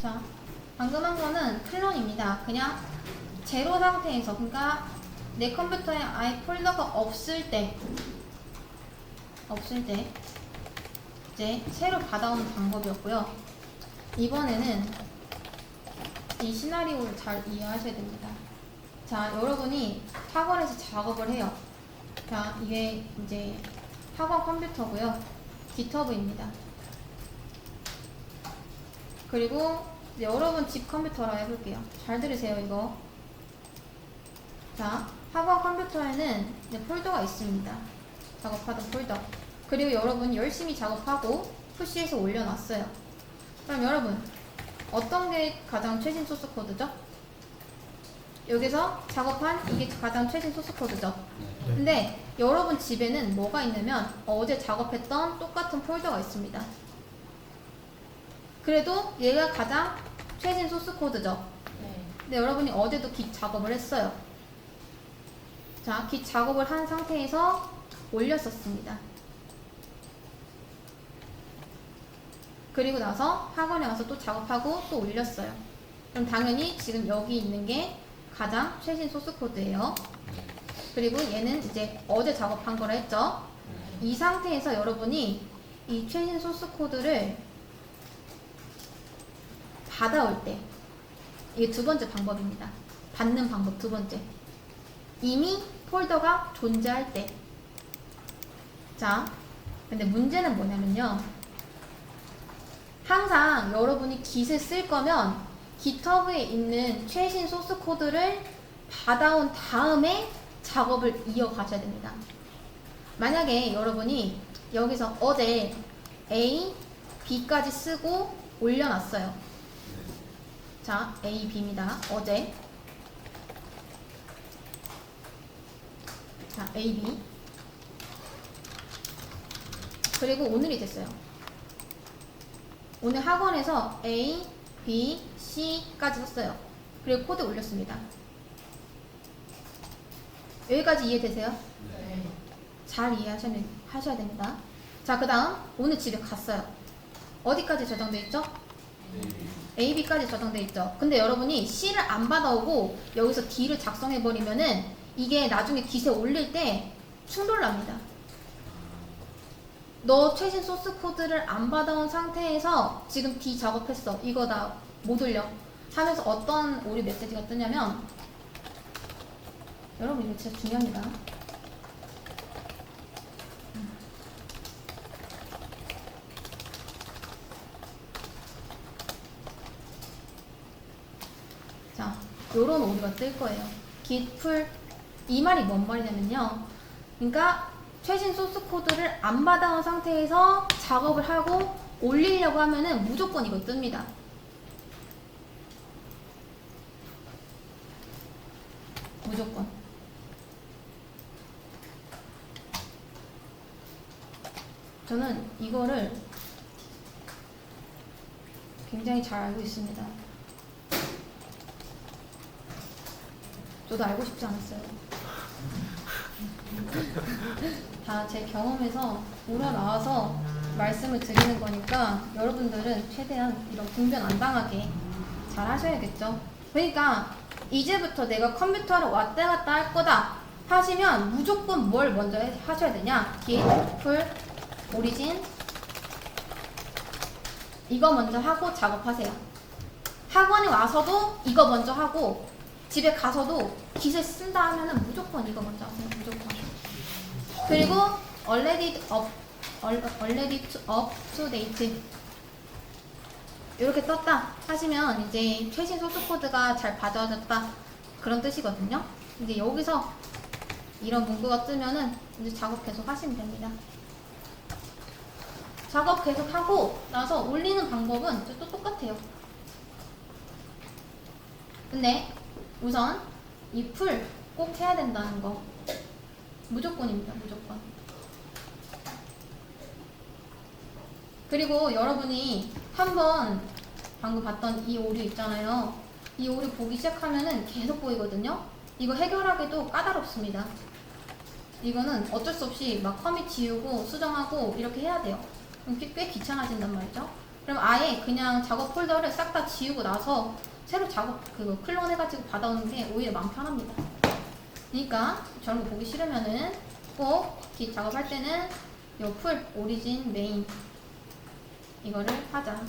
자, 방금 한 거는 클론입니다. 그냥 제로 상태에서, 그러니까 내 컴퓨터에 아예 폴더가 없을 때, 없을 때, 이제 새로 받아오는 방법이었고요. 이번에는 이 시나리오를 잘 이해하셔야 됩니다. 자, 여러분이 학원에서 작업을 해요. 자, 이게 이제 학원 컴퓨터고요. GitHub입니다. 그리고 이제 여러분 집 컴퓨터라 해볼게요. 잘 들으세요, 이거. 자, 학원 컴퓨터에는 이제 폴더가 있습니다. 작업하던 폴더. 그리고 여러분 열심히 작업하고 푸시해서 올려놨어요. 그럼 여러분, 어떤 게 가장 최신 소스 코드죠? 여기서 작업한 이게 가장 최신 소스 코드죠? 근데 여러분 집에는 뭐가 있냐면 어제 작업했던 똑같은 폴더가 있습니다. 그래도 얘가 가장 최신 소스 코드죠. 네. 근데 여러분이 어제도 깃 작업을 했어요. 자, 깃 작업을 한 상태에서 올렸었습니다. 그리고 나서 학원에 와서 또 작업하고 또 올렸어요. 그럼 당연히 지금 여기 있는 게 가장 최신 소스 코드예요. 그리고 얘는 이제 어제 작업한 거라 했죠. 이 상태에서 여러분이 이 최신 소스 코드를 받아올 때 이게 두 번째 방법입니다. 받는 방법 두 번째. 이미 폴더가 존재할 때. 자, 근데 문제는 뭐냐면요. 항상 여러분이 깃을 쓸 거면 GitHub에 있는 최신 소스 코드를 받아온 다음에 작업을 이어가셔야 됩니다. 만약에 여러분이 여기서 어제 A, B까지 쓰고 올려놨어요. 자, A, B입니다. 어제. 자, A, B. 그리고 오늘이 됐어요. 오늘 학원에서 A, B, C까지 썼어요. 그리고 코드 올렸습니다. 여기까지 이해되세요? 네. 잘 이해하셔야 하셔야 됩니다. 자, 그 다음 오늘 집에 갔어요. 어디까지 저장돼 있죠? A, B까지 저장돼 있죠. 근데 여러분이 C를 안 받아오고 여기서 D를 작성해 버리면은 이게 나중에 깃에 올릴 때 충돌 납니다. 너 최신 소스 코드를 안 받아온 상태에서 지금 D 작업했어. 이거 나 못 올려. 하면서 어떤 오류 메시지가 뜨냐면 여러분 이거 진짜 중요합니다. 자, 요런 오류가 뜰 거예요. git풀 이 말이 뭔 말이냐면요. 그러니까 최신 소스 코드를 안 받아온 상태에서 작업을 하고 올리려고 하면은 무조건 이거 뜹니다. 무조건. 저는 이거를 굉장히 잘 알고 있습니다. 저도 알고 싶지 않았어요. 다 제 경험에서 우러나와서 말씀을 드리는 거니까 여러분들은 최대한 이런 분변 안 당하게 잘 하셔야겠죠. 그러니까 이제부터 내가 컴퓨터를 왔다 갔다 할 거다 하시면 무조건 뭘 먼저 해- 하셔야 되냐? git, 풀, 오리진 이거 먼저 하고 작업하세요. 학원에 와서도 이거 먼저 하고 집에 가서도 깃을 쓴다 하면은 무조건 이거 먼저 하세요. 무조건. 그리고 already up, already up to date 이렇게 떴다 하시면 이제 최신 소스 코드가 잘 받아졌다 그런 뜻이거든요. 이제 여기서 이런 문구가 뜨면은 이제 작업 계속 하시면 됩니다. 작업 계속 하고 나서 올리는 방법은 또 똑같아요. 근데 우선 이 풀 꼭 해야 된다는 거 무조건입니다. 무조건. 그리고 여러분이 한번 방금 봤던 이 오류 있잖아요. 이 오류 보기 시작하면은 계속 보이거든요. 이거 해결하기도 까다롭습니다. 이거는 어쩔 수 없이 막 커밋 지우고 수정하고 이렇게 해야 돼요. 꽤, 꽤 귀찮아진단 말이죠. 그럼 아예 그냥 작업 폴더를 싹 다 지우고 나서 새로 작업 그 클론 해가지고 받아오는 게 오히려 마음 편합니다. 그러니까 저런 거 보기 싫으면은 꼭 기 작업할 때는 요 풀 오리진 메인 이거를 하자.